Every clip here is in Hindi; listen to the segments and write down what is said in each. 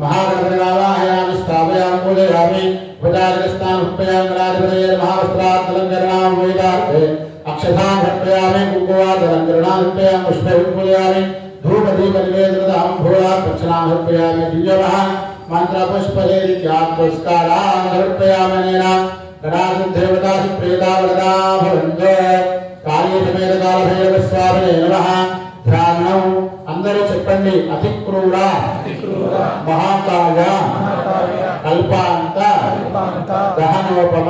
महागणपतिनावाहयामि स्थापयामि पूजयामि उपचारकस्तान् उत्पयामि गणाधिपतये महावस्त्रात्तलङ्करणां वेदार्थे अक्षतां घट्टयामि कुङ्कुवादलङ्करणां घट्टयामि धूपदीपनिवेदनतां भूयात् दक्षिणां घट्टयामि दिव्यमः मन्त्रपुष्पहेरित्यात्पुरस्कारां घट्टयामि अनेन गणाधिदेवतासु प्रेता वरदा भवन्तो కాళీసమేత కాలభైరవ స్వామి నమ ధ్యానం అందరూ చెప్పండి అతి క్రూర మహాకాయ కల్పాంత దహనోపమ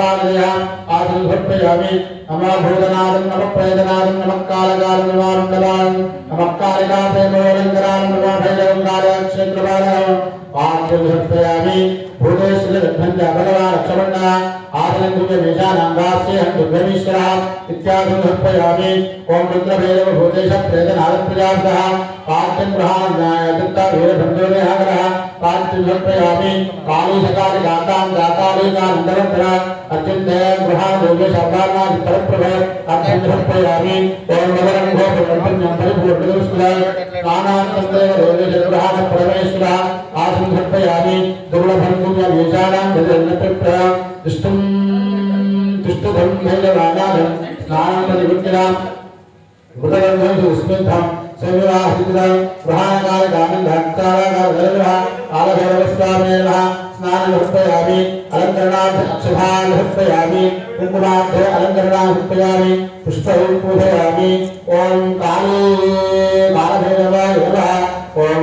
ఉపాదయా ఆసనం సమర్పయామి నమో భూతనాథం నమ ప్రయతనాథం నమకాలకాలం నివారుండలాం నమకాలికాసేమోలంకరాలం నమో భైరవం కాలక్షేత్రపాలయం పాఠ్యం సమర్పయామి భూతేశ్వరి భగవాన్ आदनंदित वेशानांगास से हम दुर्गमेश्वरा इत्यादि समर्पयामि ओम रुद्र भैरव भूतेश प्रेत नारद प्रजापतः पांचन ग्रहान न्यायदत्ता भैरव भंडोले हरः पांचन समर्पयामि काली सकाल गातां गाताले का अंतरंतरा अत्यंत ग्रहान योगे शब्दाना परप्रभ अत्यंत समर्पयामि ओम नमरं गोप कंपन्यं परिपूर्णदुष्कृ कानान्तन्द्रेव योगे ग्रहान परमेश्वरा आसन समर्पयामि दुर्लभं कुम्य वेशानां गजन्नपिप्रा విష్ణుం విష్ణుభం రాగారం నారాయణ విగ్రహం ఉదయం విస్మితం శరీరాహితం గృహాకార గానం భక్తారాగార గరుడ ఆలభైరవస్వామే నమః. స్నానం హృత్తయామి అలంకరణార్థ అక్షభాన్ హృత్తయామి కుంకుమార్థ అలంకరణాన్ని హృత్తయామి ఓం కాళీ బాలభైరవ ఓం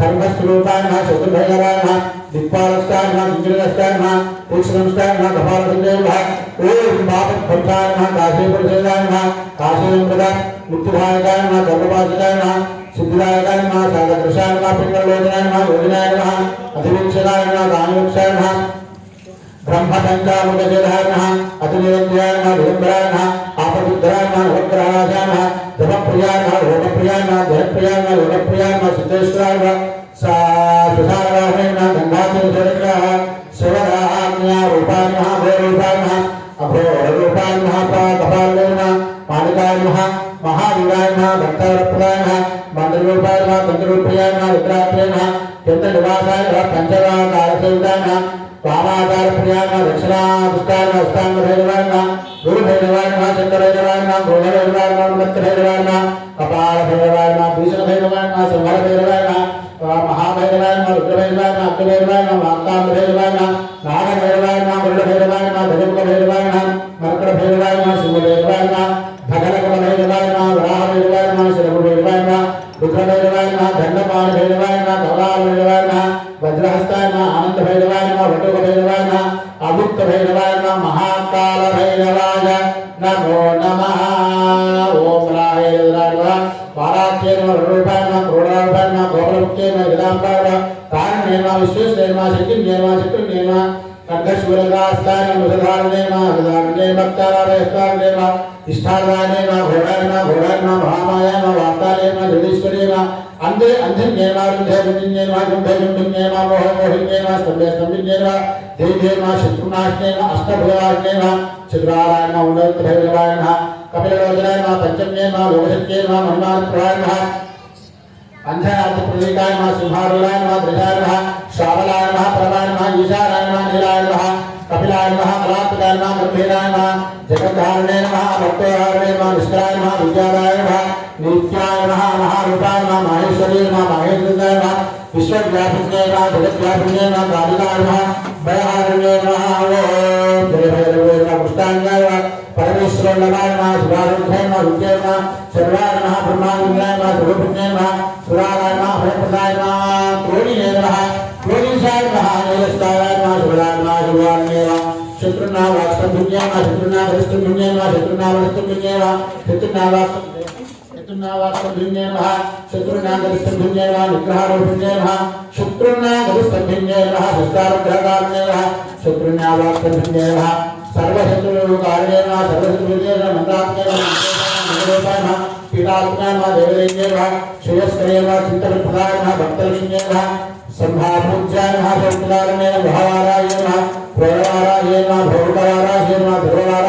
धर्मस्वरूपाय नमः चतुर्भुजाय नमः दिक्पालस्ताय नमः विग्रहस्ताय नमः पुरुषनमस्ताय नमः कपालकुण्डे नमः ओम पापभक्षाय नमः काशीपुरुषाय नमः काशीयंप्रदा मुक्तिदायकाय नमः कर्मपादिकाय नमः सिद्धिदायकाय नमः सागरदृशाय नमः पिंगलोचनाय नमः योगिनाय नमः अधिवीक्षणाय नमः दानवक्षाय नमः ब्रह्मपञ्चामृतजलाय नमः अतिनिरञ्जयाय नमः विलम्बराय नमः आपदुद्धराय नमः नवग्रहाय नमः धनप्रियाण होमप्रियाण जयप्रियाण लोकप्रियाण सिद्धेश्वराय सुधाराहेण गङ्गाचलचरित्राः शिवराहान्या रूपान्यः भैरूपान्यः अभोरूपान्यः कपालेन मालिकान्यः महावीरायणः भक्तवरप्रदायनः मन्दिरूपायणः मन्दिरूप्रियायणः रुद्राप्रियणः चन्द्रनिवासायः पञ्चवाकारसेवितायनः वामाचारप्रियायणः दक्षिणापुष्टायनः उस्ताङ्गभैरवायणः गुरुभैरवायणः चन्द्रभैरवायणः गोलभैरवायणः మంగళభైరవాయ మహాభైరవాయ రుద్రభైరవాయ అర్థభైరవాయ బహుళముఖ్యైన విధాంతాల కారణేమా విశ్వేశ్వరేమా శక్తి నేమా శక్తి నేమా కంఠశూరగాస్థాన ముఖధారణేమ విధారణే భక్తారాయస్థానేమ ఇష్టాదానేమ ఘోడాయన ఘోడాయన మహామాయన వార్తాలేమ జగదీశ్వరేమ అందే అంధన్యేమ రుంధేమ రుంధేమ మోహమోహిన్యేమ స్తభ్య స్తభ్యన్యేమ దేవేమ శత్రునాశనేమ అష్టభుజవాహనేమ చతురారాయణ ఉన్నత భైరవాయన కపిలరోజనాయన పంచమ్యేమ లోకశక్యేమ మహిమాత్రాయణ अंधनाथ प्रदीकाय नमः सिंहारूढाय नमः द्विजाय नमः श्रावलाय नमः परमाय नमः ईशानाय नमः नीलाय नमः कपिलाय नमः कलात्मकाय नमः गंभीराय नमः जगद्धारणे नमः भक्तहारणे नमः निष्ठाय नमः विद्याराय नमः नित्याय नमः महारूपाय नमः माहेश्वरी नमः माहेश्वराय नमः विश्वव्यापिने नमः जगद्व्यापिने नमः कालिकाय नमः भयहारिणे नमः ओम नमाय नमः शिवारुद्धाय नमः विद्याय नमः सर्वाय नमः ब्रह्मानंदाय नमः सर्वपुण्याय नमः सुराय नमः भयप्रदाय नमः क्रोणीय नमः क्रोणीशाय नमः नीलस्ताय नमः शिवराय नमः शिवान्य नमः शत्रुना वास्तव्य नमः शत्रुना वरिष्ठपुण्य नमः शत्रुना वरिष्ठपुण्य नमः शत्रुना वास्तव्य शत्रुना वास्तव्य नमः शत्रुना वरिष्ठपुण्य नमः निग्रहारोपुण्य नमः शत्रुना वरिष्ठपुण्य नमः शस्त्रारुग्रहकारुण्य नमः शत्रुना वास्तव्य नमः सर्वशत्रुकारुण्य नमः सर्वशत्रुविजय नमः मन्त्रात्मय नमः मंगलोपाय नमः पीडात्मय नमः देवदेव्य नमः श्रेयस्करे नमः चिन्तनप्रदाय नमः भक्तलक्ष्म्ये नमः संभापूज्याय नमः सौकुलारण्य नमः भावाराय नमः प्रेरवाराय नमः भोगवाराय नमः ध्रुववाराय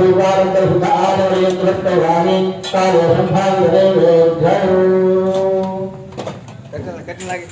रूपानंदभूत आदरयंत्रत्वानि कालो संभावने वेद्यरु कटना कटना लगे